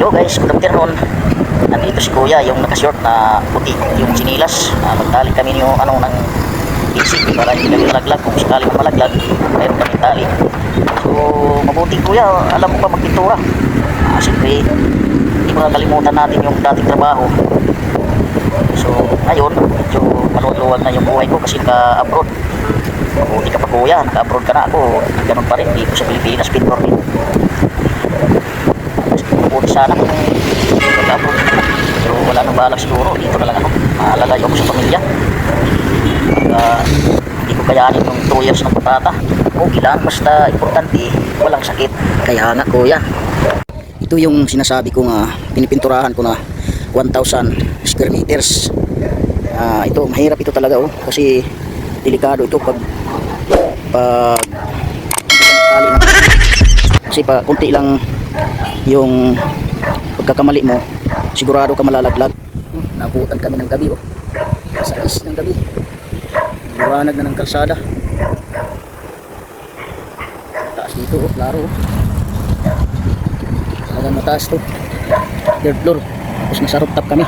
Hello guys, good afternoon. Nandito si Kuya, yung nakashort na puti, yung sinilas. Uh, magtali kami yung ano ng isip para hindi kami malaglag. Kung sakali mo malaglag, mayroon kami tali. So, mabuti Kuya, alam mo pa magpintura. Uh, Siyempre, hindi mo nakalimutan natin yung dating trabaho. So, ngayon, medyo maluwag na yung buhay ko kasi naka-abroad. Mabuti ka pa Kuya, naka-abroad ka na ako. Ganun pa rin, dito sa Pilipinas, pintor din. Sana kung. Pero wala nang balak siguro. Dito na lang ako. Maalalayo ako sa pamilya. Pag ah, hindi ko kayanin yung 2 years ng patata. Okay lang. Basta importante, walang sakit. Kaya nga kuya. Ito yung sinasabi ko nga pinipinturahan ko na 1,000 square meters. Ah, ito, mahirap ito talaga oh. Kasi delikado ito pag pag kasi pa kunti lang yung pagkakamali mo sigurado ka malalaglag. Nabutan kami ng gabi oh. Sa is ng gabi. Liwanag na ng kalsada. Taas dito oh klaro oh. Talagang mataas to third floor. Tapos nasa rooftop kami